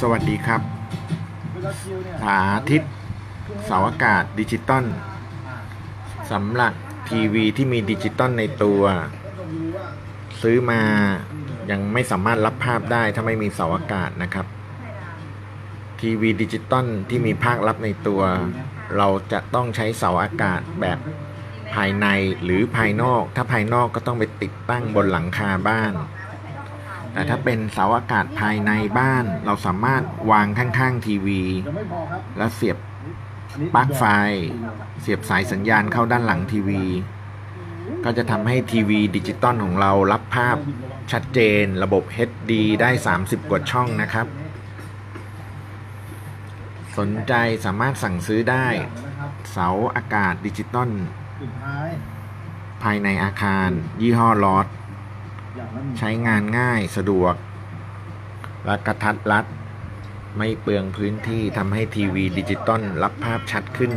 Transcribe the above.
สวัสดีครับ สาธิตเสาอากาศดิจิตอลสำหรับทีวีที่มีดิจิตอลในตัว ซื้อมายังไม่สามารถรับภาพได้ถ้าไม่มีเสาอากาศนะครับ ทีวีดิจิตอลที่มีภาครับในตัว เราจะต้องใช้เสาอากาศแบบภายในหรือภายนอก ถ้าภายนอกก็ต้องไปติดตั้งบนหลังคาบ้าน แต่ถ้าเป็นเสาอากาศภายในบ้าน เราสามารถวางข้างๆทีวี แล้วเสียบปลั๊กไฟ เสียบสายสัญญาณเข้าด้านหลังทีวี ก็จะทำให้ทีวีดิจิตอลของเรารับภาพชัดเจนระบบ HD ได้ 30 กว่าช่องนะครับ สนใจสามารถสั่งซื้อได้ เสาอากาศดิจิตอลภายในอาคาร ยี่ห้อลอส ใช้งานง่ายสะดวก และกระทัดรัด ไม่เปลืองพื้นที่ทำให้ทีวีดิจิตอลรับภาพชัดขึ้น